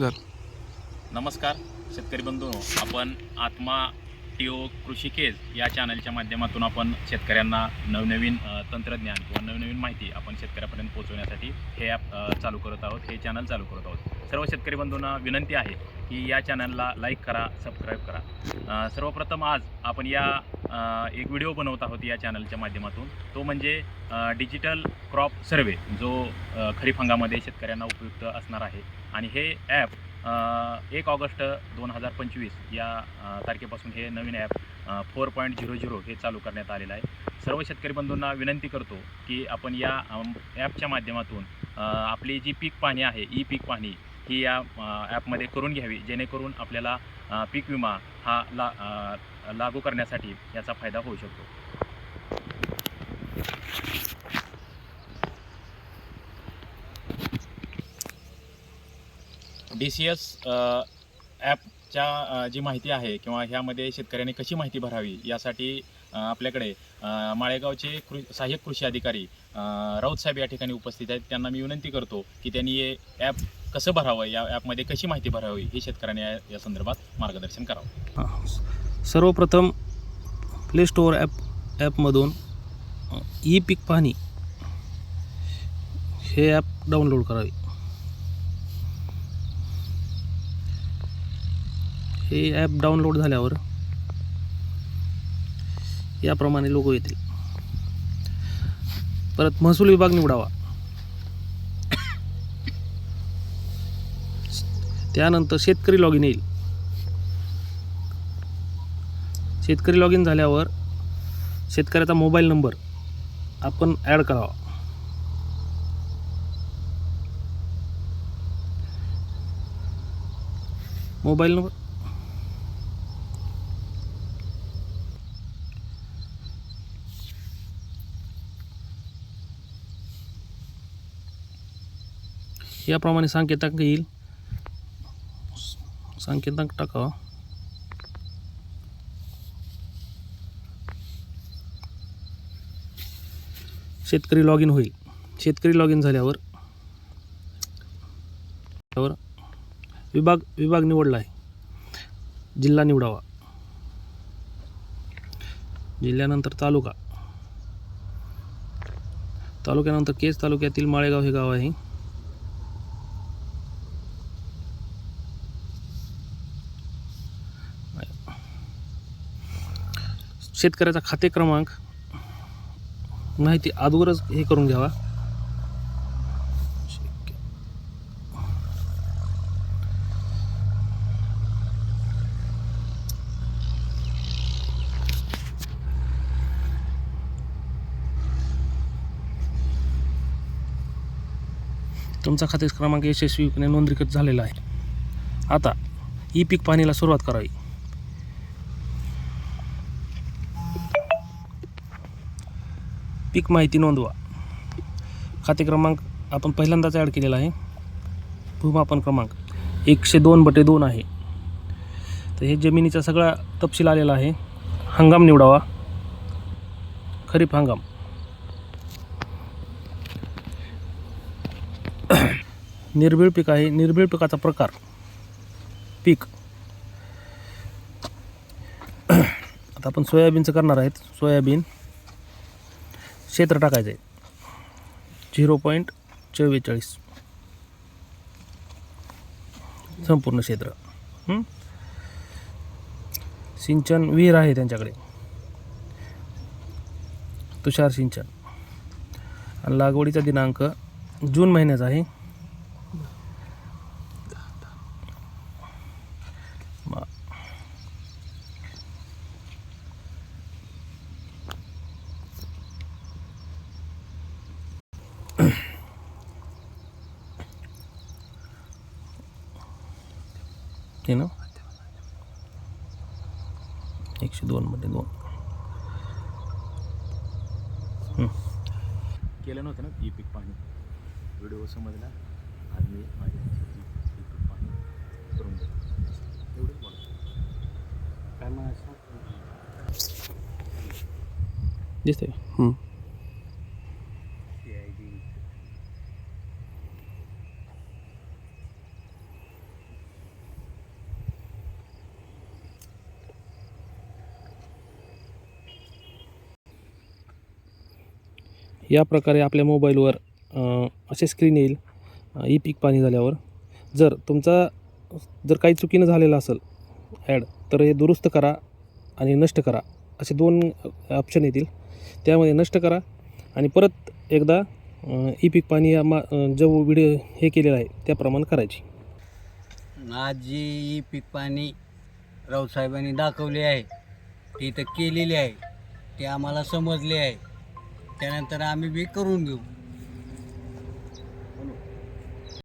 नमस्कार शेतकरी बंधू. आपण आत्मा टिओ कृषी केज या चॅनलच्या माध्यमातून आपण शेतकऱ्यांना नवनवीन तंत्रज्ञान किंवा नवनवीन माहिती आपण शेतकऱ्यापर्यंत पोहोचवण्यासाठी हे ॲप चालू करत आहोत हे चॅनल चालू करत आहोत. सर्व शेतकरी बंधूंना विनंती आहे की या चॅनलला लाईक करा सबस्क्राईब करा. सर्वप्रथम आज आपण या एक व्हिडिओ बनवत आहोत या चॅनलच्या माध्यमातून. तो म्हणजे डिजिटल क्रॉप सर्वे जो खरीप हंगामध्ये शेतकऱ्यांना उपयुक्त असणार आहे. आणि हे ॲप एक ऑगस्ट दोन हजार पंचवीस या तारखेपासून हे नवीन app four point zero zero हे चालू करण्यात आलेलं आहे. सर्व शेतकरी बंधूंना विनंती करतो की आपण या ॲपच्या माध्यमातून आपली जी पीक पाहणी आहे ई पीक पाहणी ही या ॲपमध्ये करून घ्यावी जेणेकरून आपल्याला पीक विमा हा ला लागू करण्यासाठी याचा फायदा होऊ शकतो. डी सी एस ॲपच्या जी माहिती आहे किंवा ह्यामध्ये शेतकऱ्यांनी कशी माहिती भरावी यासाठी आपल्याकडे माळेगावचे कृ सहाय्यक कृषी अधिकारी राऊत साहेब या ठिकाणी उपस्थित आहेत. त्यांना मी विनंती करतो की त्यांनी हे ॲप कसं भरावं? या ॲपमध्ये कशी माहिती भरावी? हे शेतकऱ्यांनी या या संदर्भात मार्गदर्शन करावं. हां. सर्वप्रथम प्ले स्टोअर ॲप ॲपमधून ई पीक पाहणी हे ॲप डाउनलोड करावे. हे ॲप डाउनलोड झाल्यावर याप्रमाणे लोगो येतील. परत महसूल विभाग निवडावा त्यानंतर शेतकरी लॉग इन येईल. शेतकरी लॉग इन झाल्यावर शेतकऱ्याचा मोबाईल नंबर आपण ॲड करावा. मोबाईल नंबर याप्रमाणे संकेतांक येईल. संकेतांक टाकावा शेतकरी लॉग इन होईल. शेतकरी लॉग इन झाल्यावर त्यावर विभाग विभाग निवडला आहे. जिल्हा निवडावा. जिल्ह्यानंतर तालुका. तालुक्यानंतर केज तालुक्यातील माळेगाव हे गाव आहे. शेतकऱ्याचा खाते क्रमांक माहिती अगोदरच हे करून घ्यावा. तुमचा खाते क्रमांक यशस्वीपणे नोंदणीकृत झालेला आहे. आता ई पीक पाहणीला सुरुवात करावी. पीक माहिती नोंदवा. खाते क्रमांक आपण पहिल्यांदाच ॲड केलेला आहे. भूमापन क्रमांक एकशे दोन बटे दोन आहे. तर हे जमिनीचा सगळा तपशील आलेला आहे. हंगाम निवडावा. खरीप हंगाम. निर्भीळ पीक आहे. निर्भीळ पिकाचा प्रकार. पीक. आता आपण सोयाबीनचं करणार आहेत. सोयाबीन क्षेत्र टाकायचं आहे झिरो पॉईंट चव्वेचाळीस. संपूर्ण क्षेत्र. सिंचन विहीर आहे त्यांच्याकडे. तुषार सिंचन. लागवडीचा दिनांक जून महिन्याचा आहे. हे ना? एकशे दोन मध्ये दोन. केलं नव्हतं ना ई पीक पाहणी व्हिडिओ समजला? आज मी माझ्या ई पीक पाहणी करून देतो. एवढंच बोला. काय म्हणायचं? दिसतंय हं. या प्रकारे आपल्या मोबाईलवर असे स्क्रीन येईल ई पीक पाणी झाल्यावर. जर तुमचा जर काही चुकीनं झालेलं असेल ॲड तर हे दुरुस्त करा आणि नष्ट करा. असे दोन ऑप्शन येतील. त्यामध्ये नष्ट करा आणि परत एकदा ई पीक पाणी या मा जो व्हिडिओ हे केलेला आहे त्याप्रमाणे करायची. आज जी पीक पाणी रावसाहेबांनी दाखवले आहे. ती इथं केलेली आहे. ते आम्हाला समजले आहे. त्यानंतर आम्ही बी करून घेऊ.